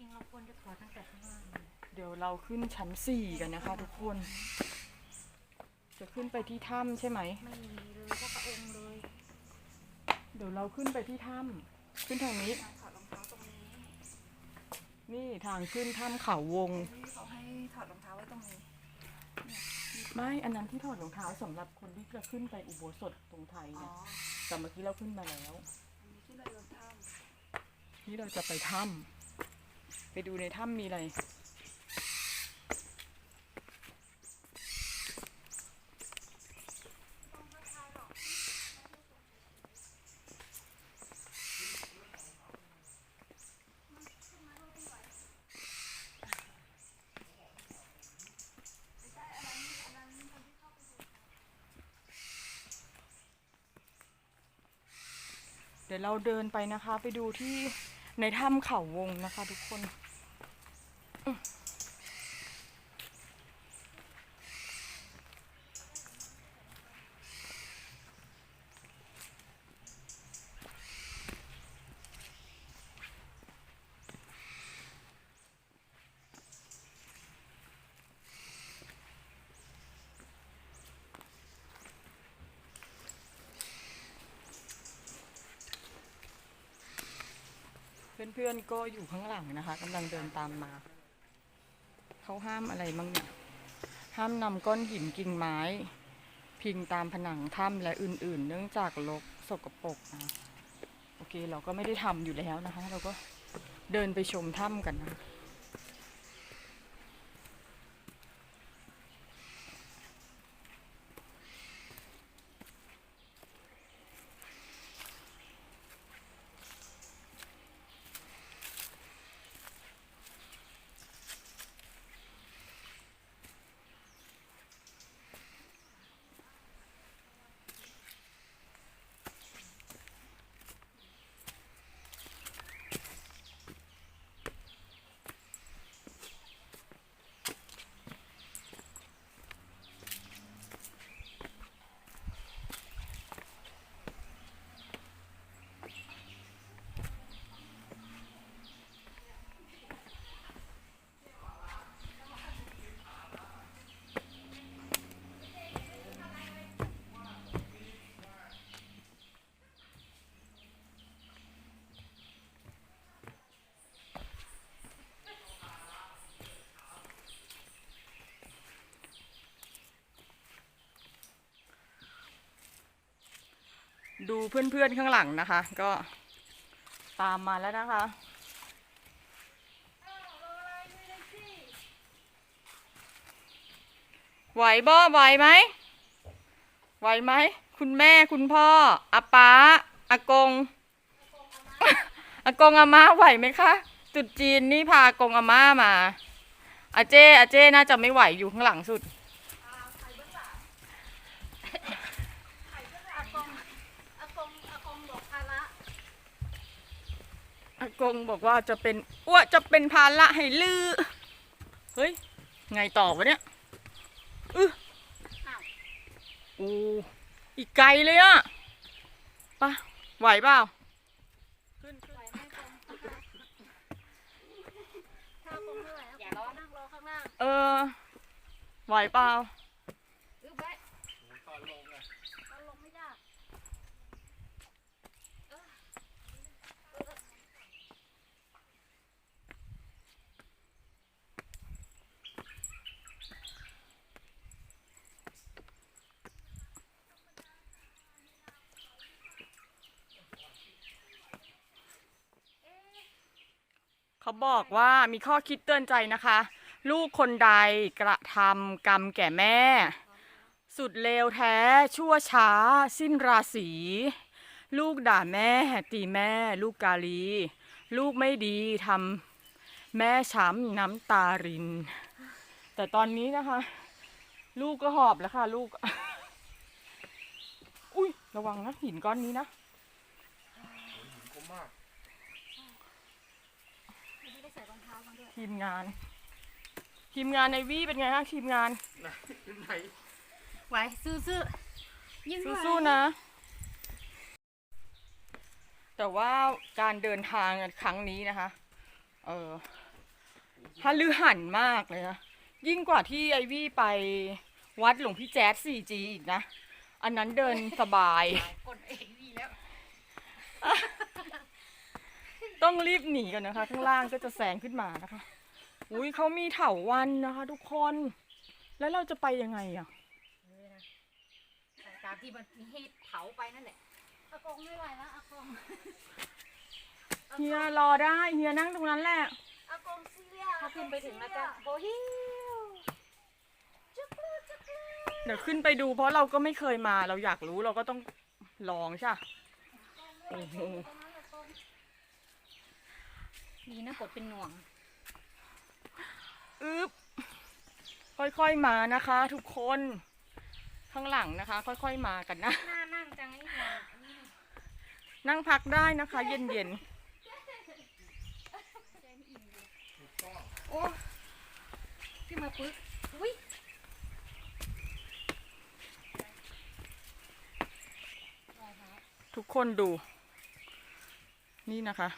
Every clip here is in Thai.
ริงๆเราควรจะถอดตั้งแต่ข้างล่างเลยเดี๋ยวเราขึ้นชั้นสี่กันนะคะ ทุกคน จะขึ้นไปที่ถ้ำใช่ไหม ไม่มีเลยก็กระองเลยเดี๋ยวเราขึ้นไปที่ถ้ำขึ้นทางนี้ถอดรองเท้าตรงนี้นี่ทางขึ้นถ้ำเขาวง ที่เขาให้ถอดรองเท้าไว้ตรงนี้ ไม่อันนั้นที่ถอดรองเท้าสำหรับคนที่จะขึ้นไปอุโบสถตรงไทยอ๋อนะแต่เมื่อกี้เราขึ้นมาแล้ว อันนี้ที่เราเดินถ้นี่เราจะไปถ้ำ ไปดูในถ้ำมีอะไร เดี๋ยวเราเดินไปนะคะ ไปดูที่ในถ้ำเขาวงนะคะ ทุกคน เพื่อนๆก็อยู่ข้างหลังนะคะกำลังเดินตามมา เขาห้ามอะไรบ้างเนี่ย ห้ามนำก้อนหินกิ่งไม้ พิงตามผนังถ้ำและอื่นๆ เนื่องจากลกสกปรกนะโอเคเราก็ไม่ได้ทำอยู่แล้วนะคะ เราก็เดินไปชมถ้ำกันนะ ดูเพื่อนๆข้างหลังนะคะ ก็ตามมาแล้วนะคะ ไหวบ่ไหวไหมไหวไหม คุณแม่คุณพ่ออาป้าอากงอากงอาม่าไหวไหมคะตรุดจีนนี่พาอากงอาม่ามาอาเจอาเจน่าจะไม่ไหวอยู่ข้างหลังสุด อากงอากงอากงบอกภาระ อา กงบอกว่าจะเป็นอ้วจะเป็นภาระให้ลือ เฮ้ย ไงต่อวะเนี่ยอืออ้าวอูอีกไกลเลยอะปะไหวเปล่าขึ้นขึ้นเออ ไหวเปล่าอึ๊บไว้ตอนลงออนลงไม่ยา เขาบอกว่ามีข้อคิดเตือนใจนะคะ ลูกคนใดกระทำกรรมแก่แม่ สุดเลวแท้ชั่วช้า สิ้นราศีลูกด่าแม่ตีแม่ ลูกกาลี ลูกไม่ดีทำแม่ช้ำน้ำตาริน แต่ตอนนี้นะคะ ลูกก็หอบแล้วค่ะ ลูก อุ้ยระวังนะหินก้อนนี้นะ ไม่ได้ใส่รองเท้ามาด้วยทีมงาน ทีมงานในวี่เป็นไงคะทีมงานไหวสู้ๆยิ่งไหวสู้ๆนะ แต่ว่าการเดินทางครั้งนี้นะคะ เออพาลือหันมากเลยนะยิ่งกว่าที่ไอวี่ไปวัดหลวงพี่แจ๊ส 4G อีกนะ อันนั้นเดินสบายกดเองนี่แล้ว ต้องรีบหนีกันนะคะ ข้างล่างก็จะแซงขึ้นมานะคะ อุ้ยเขามีเถาวันนะคะ ทุกคน แล้วเราจะไปยังไงอะนี่นะตามที่มันมีเหตุเผาไปนั่นแหละอากงไม่ไหวแล้วอากงเฮียรอได้เฮียนั่งตรงนั้นแหละอากงซีเรียถ้าขึ้นไปถึงแล้วจะโบฮิวจุกลูจุกลูเดี๋ยวขึ้นไปดูเพราะเราก็ไม่เคยมาเราอยากรู้เราก็ต้องลองใช่ปะโอ้โห ดีนะกดเป็นหน่วงอึ๊บค่อยๆมานะคะ ทุกคนข้างหลังนะคะ ค่อยๆมากันนะหน้านั่งจังไอ้หน่วงอันนี้นั่งพักได้นะคะ เย็นโอ้ขึ้นมาปึ๊กอุ้ยๆทุกคนดู นี่นะคะ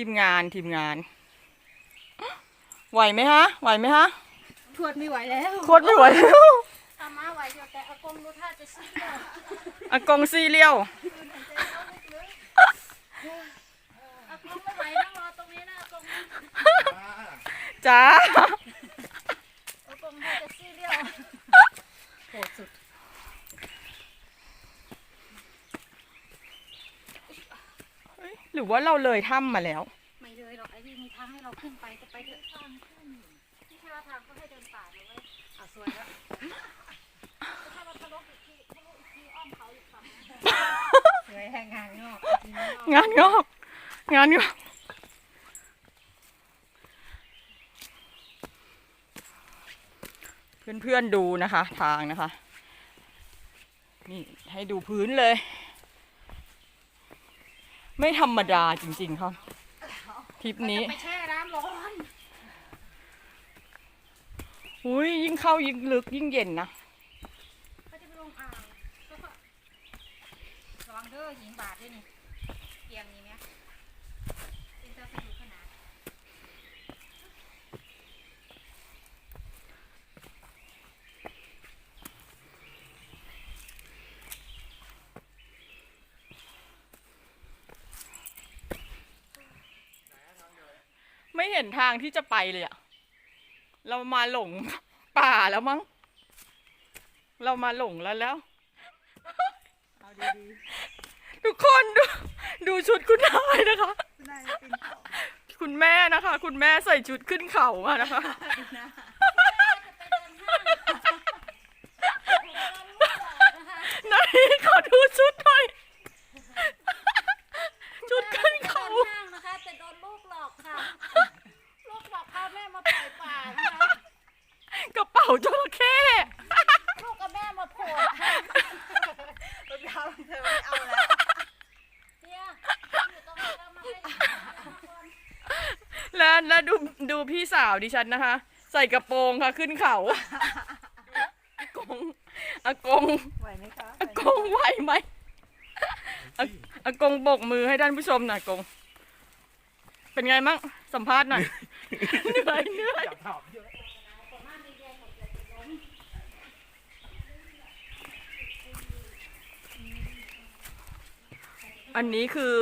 ทีมงานทีมงาน ไหวไหมคะไหวไหมคะทวดไม่ไหวแล้วโคตรไม่ไหวแล้วอาม่าไหวอยู่แต่อากงดูท่าจะซีเรียสอากงซีเรียวอากงไม่ไหวนั่งรอตรงนี้นะอากงนะจ้า อากงท่าจะซีเรียสโหดสุด เฮ้ยห รือว่าเราเลยถ้ำมาแล้ว ไม่เลยหรอกไอ้ที่มีทางให้เราขึ้นไปก็ไปเถอะทางขึ้นที่ท่าทางก็ให้เดินป่าเลยเว้ยอะสวยแล้วถ้าเราทะลุอีกทีทะลุอีกทีอ้อมเขาอีกฝั่งสวยแห่งงานงอกจริงๆงานงอกงานงอกเพื่อนๆดูนะคะ ทางนะคะ นี่ให้ดูพื้นเลย ไม่ธรรมดาจริงๆครับทริปนี้ไปแช่น้ำร้อนอุ้ยยิ่งเข้ายิ่งลึกยิ่งเย็นนะเขาจะไปลงอ่างก็ก็ระวังเด้อหินบาดด้วยนี่เตรียมนี่ไหมเป็นเจ้าสะดุดขนาด ไม่เห็นทางที่จะไปเลยอะเรามาหลงป่าแล้วมั้ง เรามาหลงแล้วแล้วทุกคนดูดูชุดคุณนายนะคะนายป็นเขาคุณแม่นะคะ คุณแม่ใส่ชุดขึ้นเขามานะคะไหนขอดูชุดหน่อยชุดขึ้นเขา ห้างนะคะแต่โดนลูกหลอกค่ะ ลูกหลอกพาแม่มาปล่อยป่านะคะ กระเป๋าจระเข้ ลูกกับแม่มาโผล่ค่ะ รองเท้าของเธอไม่เอาแล้ว เนี่ยอยู่ตรงนี้แล้วมาให้ดูก่อน แล้วแล้วดูดูพี่สาว ดิฉันนะคะ ใส่กระโปรงค่ะขึ้นเขาอากงอากงไหวไหมคะอากงไหวไหมอาอากงโบกมือให้ท่านผู้ชมหน่อยอากง เป็นไงมั่งสัมภาษณ์หน่อย เหนื่อยเหนื่อยอยากถามเยอะอันนี้คือ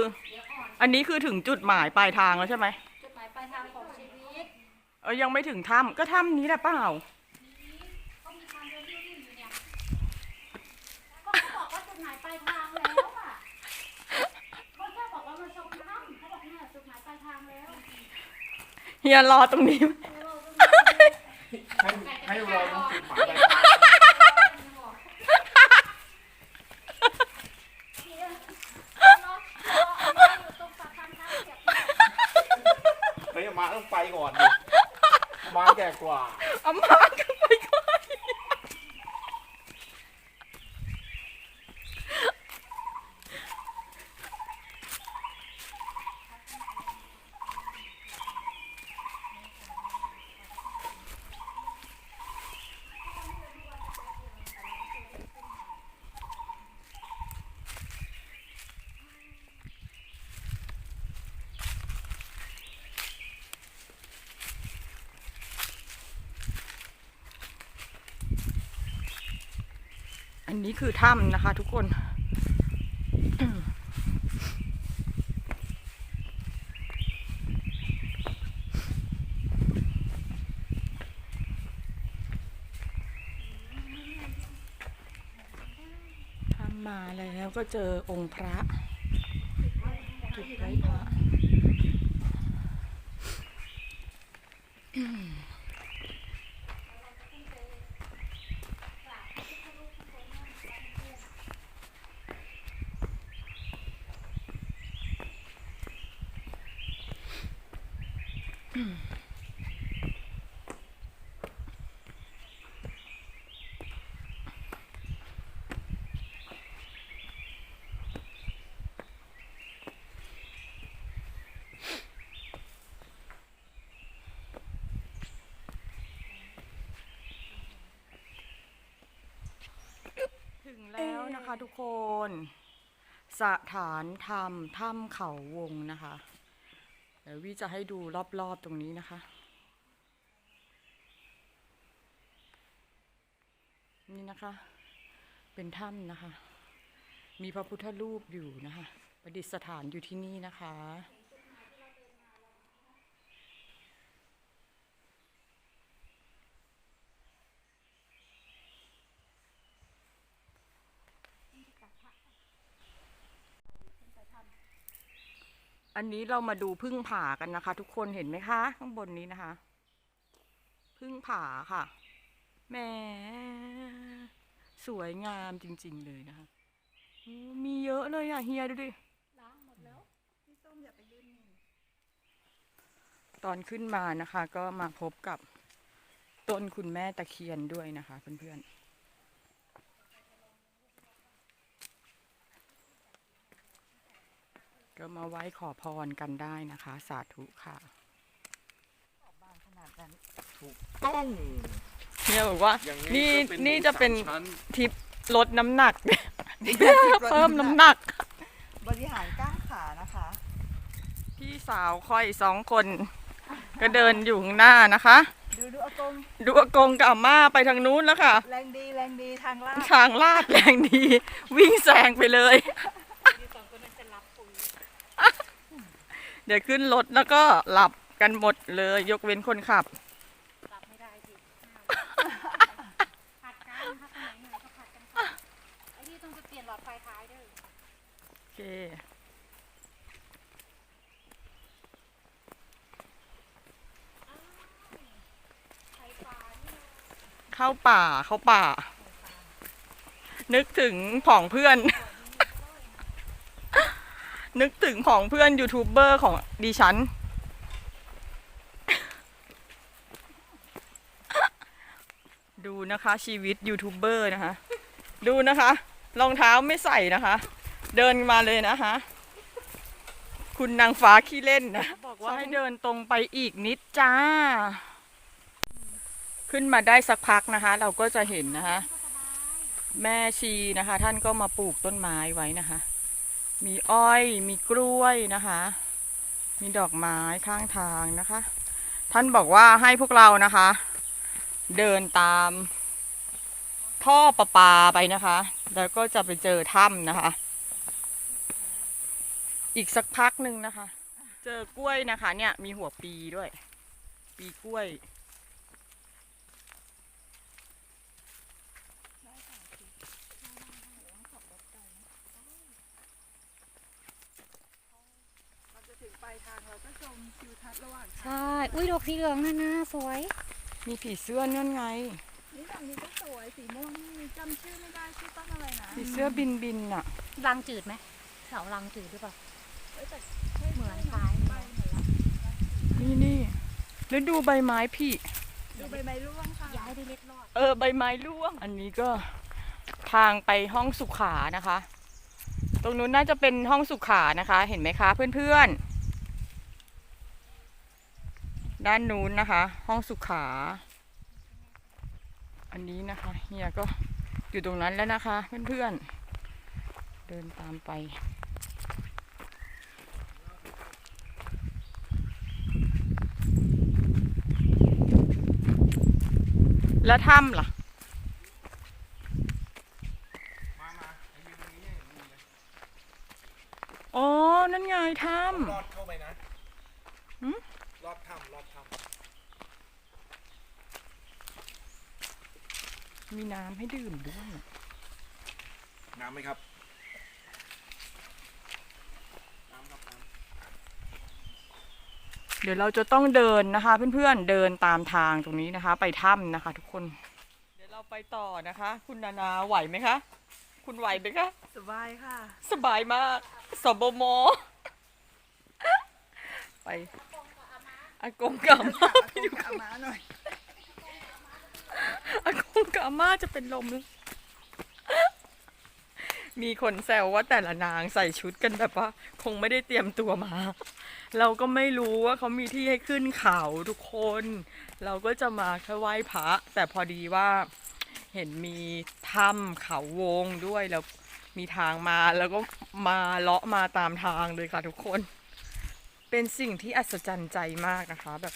อันนี้คือถึงจุดหมายปลายทางแล้วใช่ไหม เออยังไม่ถึงถ้ำก็ถ้ำนี้แหละเปล่าก็มีทางเดินที่อยู่เนี่ยก็เขาบอกว่าจุดหมายปลายทางแล้วอะเขาแค่บอกว่ามันชมน้ำเขาบอกเนี่ยจุดหมายปลายทางแล้วเฮียรอตรงนี้ ให้ให้เราต้องจุดหมายปลายทางเฮ้ยมาต้องไปก่อนดิ มาแก่ก นนี้คือถ้ำนะคะ ทุกคนทำมาแล้วก็เจอองค์พระจุดไว้พระ ถึงแล้วนะคะทุกคน สถานธรรมถ้ำเขาวงนะคะ ดี๋ยววิจะให้ดูรอบๆตรงนี้นะคะ นี่นะคะ เป็นถ้ำนะคะ มีพระพุทธรูปอยู่นะคะ ประดิษฐานอยู่ที่นี่นะคะ อันนี้เรามาดูพึ่งผากันนะคะ ทุกคนเห็นไหมคะ ข้างบนนี้นะคะ พึ่งผาค่ะแหมสวยงามจริง ๆ เลยนะคะโอ้มีเยอะเลยอะเฮียดูดิพี่ส้มอย่าไปยื่นมือตอนขึ้นมานะคะ ก็มาพบกับต้นคุณแม่ตะเคียนด้วยนะคะเพื่อนๆ ก็มาไหว้ขอพรกันได้นะคะ สาธุค่ะบางขนาดนั้นถูกต้องเฮียบอกว่าอย่างนี่ก็นี่จะเป็นหมูสามชั้นทิปลดน้ำหนัก เพิ่มน้ำหนัก บริหารก้างขานะคะ พี่สาวค่อยสองคน ก็เดินอยู่ข้างหน้านะคะ ดูดูอากงดูอากงกับอาม่าไปทางนู้นแล้วค่ะ แรงดีแรงดีทางลาดทางลาดแรงดี วิ่งแซงไปเลย เดี๋ยวขึ้นรถแล้วก็หลับกันหมดเลย ยกเว้นคนขับกลับไม่ได้สิผัดกันถ้าคนไหนเหนื่อยก็ผัดกันค่ะไอ้นี่ต้องจะเปลี่ยนหลอดไฟท้ายด้วยโอเค ไฟฟ้านี่เข้าป่าเข้าป่า นึกถึงผองเพื่อน นึกถึงผองเพื่อนยูทูบเบอร์ของดิฉัน ดูนะคะชีวิตยูทูบเบอร์นะคะ ดูนะคะรองเท้าไม่ใส่นะคะ เดินมาเลยนะคะ คุณนางฟ้าขี้เล่นนะบอกว่าให้เดินตรงไปอีกนิดจ้า ขึ้นมาได้สักพักนะคะ เราก็จะเห็นนะคะ แม่ชีนะคะ ท่านก็มาปลูกต้นไม้ไว้นะคะ มีอ้อย มีกล้วยนะคะ มีดอกไม้ข้างทางนะคะ ท่านบอกว่าให้พวกเรานะคะ เดินตามท่อประปาไปนะคะ แล้วก็จะไปเจอถ้ำนะคะ อีกสักพักหนึ่งนะคะ เจอกล้วยนะคะ เนี่ยมีหัวปีด้วย ปีกล้วย เราจะถึงปลายทางเราก็ชม ทิวทัศน์ระหว่างทางใช่ อุ้ยดอกสีเหลืองนั่นนะสวย มีผีเสื้อนั่นไง นี่ฝั่งนี้ก็สวยสีม่วงนี่จำชื่อไม่ได้ชื่อต้นอะไรนะผีเสื้อบินบินน่ะ รังจืดไหมเสารังจืดหรือเปล่า เอ้ยแต่ใช่เหมือนคล้าย ใบเหมือนละนี่นี่แล้วดูใบไม้พี่ ดูใบไม้ร่วงค่ะย้ายได้เล็ดรอดเออใบไม้ร่วง อันนี้ก็ทางไปห้องสุขานะคะ ตรงนู้นน่าจะเป็นห้องสุขานะคะ เห็นไหมคะเพื่อนๆ ด้านนู้นนะคะ ห้องสุขา อันนี้นะคะเฮียก็อยู่ตรงนั้นแล้วนะคะ เพื่อนๆ เดินตามไป แล้วถ้ำล่ะอ๋อ นั่นไงถ้ำ มีน้ำให้ดื่มด้วยำน้ำไหมครับ น้ำครับน้เดี๋ยวเราจะต้องเดินนะคะ เพื่อนๆเดินตามทางตรงนี้นะคะ ไปถ้ำนะคะ ทุกคน เดี๋ยวเราไปต่อนะคะ คุณนานาไหวไหมคะ คุณไหวไหมคะ สบายค่ะ สบายมากสบมไปอากงกับอาม่าไปอยู่อามาหน่อย อากง กับอาม่าจะเป็นลมแล้วมีคนแซวว่าแต่ละนางใส่ชุดกันแบบว่า คงไม่ได้เตรียมตัวมา เราก็ไม่รู้ว่าเขามีที่ให้ขึ้นเขาทุกคน เราก็จะมาแค่ไหว้พระแต่พอดีว่าเห็นมีถ้ำเขาวงด้วยแล้วมีทางมาแล้วก็มาเลาะมาตามทางเลยค่ะทุกคน เป็นสิ่งที่อัศจรรย์ใจมากนะคะ แบบ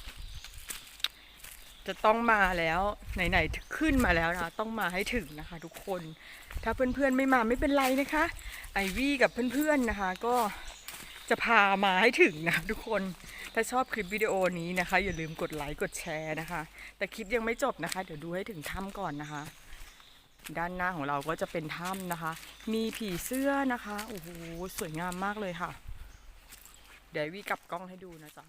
จะต้องมาแล้ว ไหนๆขึ้นมาแล้วนะต้องมาให้ถึงนะคะ ทุกคน ถ้าเพื่อนๆไม่มาไม่เป็นไรนะคะ ไอวี่กับเพื่อนๆนะคะ ก็จะพามาให้ถึงนะทุกคน ถ้าชอบคลิปวิดีโอนี้นะคะ อย่าลืมกดไลค์กดแชร์นะคะ แต่คลิปยังไม่จบนะคะ เดี๋ยวดูให้ถึงถ้ำก่อนนะคะ ด้านหน้าของเราก็จะเป็นถ้ำนะคะ มีผีเสื้อนะคะ โอ้โห สวยงามมากเลยค่ะ เดี๋ยววี่กลับกล้องให้ดูนะจ๊ะ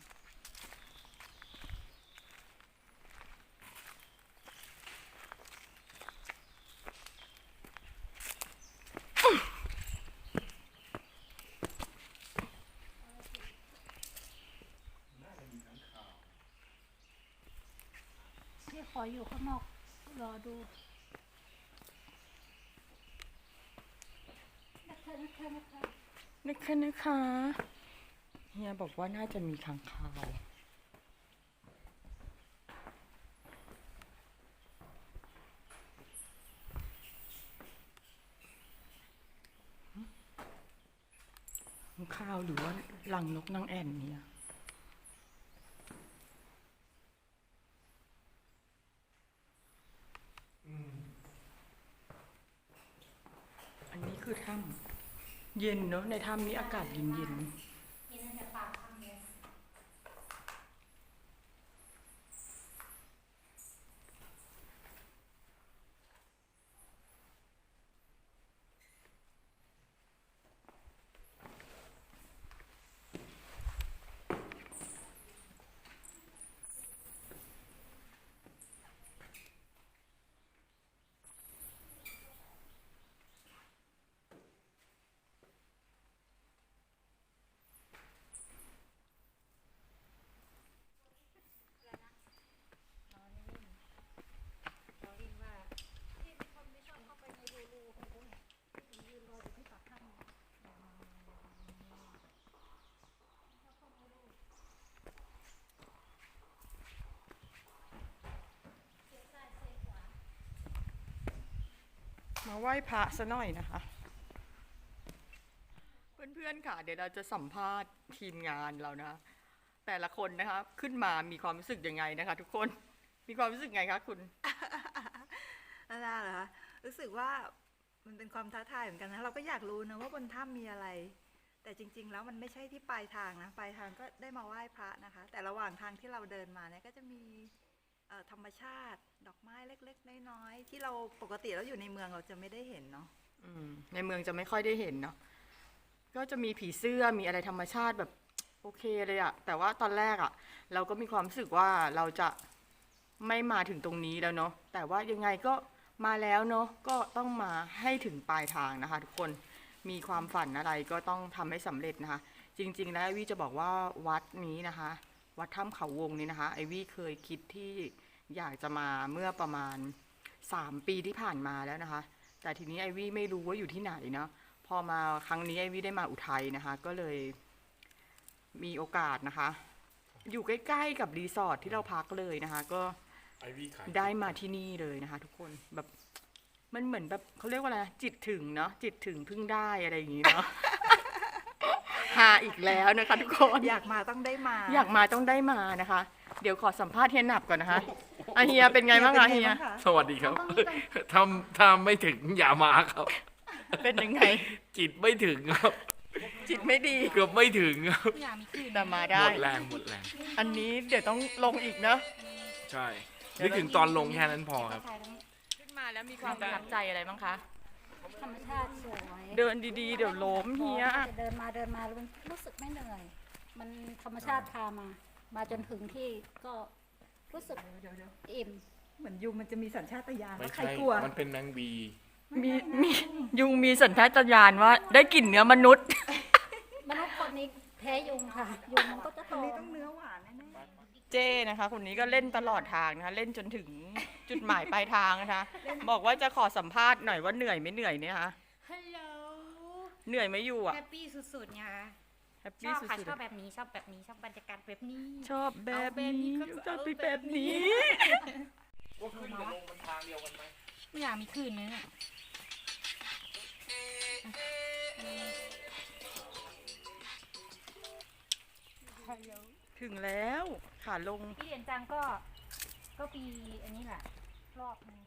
ที่ข ออยู่ข้างนอกรอดูนะคะนะคะนะคะนะคะนะคะเฮียบอกว่าน่าจะมีค้างคาวค้าวหรือว่าหลังนกนางแอ่นเนี่ย อันนี้คือถ้ำ เย็นเนาะในถ้ำนี้อากาศเย็นเย็นๆ มา ไหว้พระซะหน่อยนะคะ เพื่อนๆค่ะ เดี๋ยวเราจะสัมภาษณ์ทีมงานเรานะแต่ละคนนะคะ ขึ้นมามีความรู้สึกยังไงนะคะ ทุกคนมีความรู้สึกไงคะคุณนานาเหรอคะรู้สึกว่ามันเป็นความท้าทายเหมือนกันนะเราก็อยากรู้นะว่าบนถ้ำมีอะไร แต่จริง ๆ แล้วมันไม่ใช่ที่ปลายทางนะปลายทางก็ได้มาไหว้พระนะคะ แต่ระหว่างทางที่เราเดินมาเนี่ยก็จะมี ธรรมชาติดอกไม้เล็ก ๆ น้อยๆที่เราปกติแล้วอยู่ในเมืองเราจะไม่ได้เห็นเนาะในเมืองจะไม่ค่อยได้เห็นเนาะก็จะมีผีเสื้อมีอะไรธรรมชาติแบบโอเคเลยอะแต่ว่าตอนแรกอะเราก็มีความรู้สึกว่าเราจะไม่มาถึงตรงนี้แล้วเนาะแต่ว่ายังไงก็มาแล้วเนาะก็ต้องมาให้ถึงปลายทางนะคะ ทุกคนมีความฝันอะไรก็ต้องทำให้สำเร็จนะคะ จริง ๆ แล้ววีจะบอกว่าวัดนี้นะคะ วัดถ้ำเขาวงนี้นะคะ ไอวี่เคยคิดที่อยากจะมาเมื่อประมาณสามปีที่ผ่านมาแล้วนะคะ แต่ทีนี้ไอวี่ไม่รู้ว่าอยู่ที่ไหนเนาะพอมาครั้งนี้ไอวี่ได้มาอุทัยนะคะ ก็เลยมีโอกาสนะคะ อยู่ใกล้ๆกับรีสอร์ทที่เราพักเลยนะคะ ก็ไอวี่ขายได้มาที่นี่เลยนะคะ ทุกคนแบบมันเหมือนแบบเขาเรียกว่าอะไรนะจิตถึงเนาะจิตถึงเพึ่งได้อะไรอย่างนี้เนาะ หาอีกแล้วนะคะ ทุกคนอยากมาต้องได้มาอยากมาต้องได้มานะคะ เดี๋ยวขอสัมภาษณ์เฮียหนับก่อนนะคะอาเฮียเป็นไงบ้างคะเฮีย สวัสดีครับถ้าถ้าไม่ถึงอย่ามาครับ เป็นยังไง จิตไม่ถึงครับ จิตไม่ดีเกือบไม่ถึงครับไม่อยากมีคลื่นแต่มาหได้มดแรงหมดแรง อันนี้เดี๋ยวต้องลงอีกเนอะใช่นึกถึงตอนลงแค่นั้นพอครับถ่ายทั้งขึ้นมาแล้วมีความประทับใจอะไรบ้างคะ ธรรมชาติสวยเดินดีๆ เดี๋ยวล้มเฮียจะเดินมาเดินมาแล้วมันรู้สึกไม่เหนื่อย มันธรรมชาติพามา มาจนถึงที่ก็รู้สึกอิ่มเหมือนยุงมันจะมีสัญชาตญาณไม่ว่าใครใช่กลัว มันเป็นแมงบีมีมียุงมีสัญชาตญาณว่า ได้กลิ่นเนื้อมนุษย์ มนุษย์คนนี้แพ้ยุงค่ะ ยุงมันก็จะคตนอนี้มต้องเนื้อหวานแน่ เจ้นะคะคนนี้ก็เล่นตลอดทางนะคะเล่นจนถึงจุดหมายปลายทางนะคะบอกว่าจะขอสัมภาษณ์หน่อยว่าเหนื่อยไม่เหนื่อยเนี่ยคะฮัลโหลเหนื่อยไม่อยู่อะแฮปปี้สุดๆไงแฮปชปี้อบสุค่ะดชอบแบบนี้ชอบแบบนี้ชอบบรรยากาศแบบนี้ ๆชอบแบบนี้เอาแบบนี้ก็ชอบเอาไปแบแบบบนี้ นี้ ว่าขึ้นกับลงมันทางเดียวกันไหมไม่อยากมีคลื่นเลยเนี่ยถึงแล้ว ขาลง พี่เดียนจังก็ก็ปีอันนี้แหละรอบนึง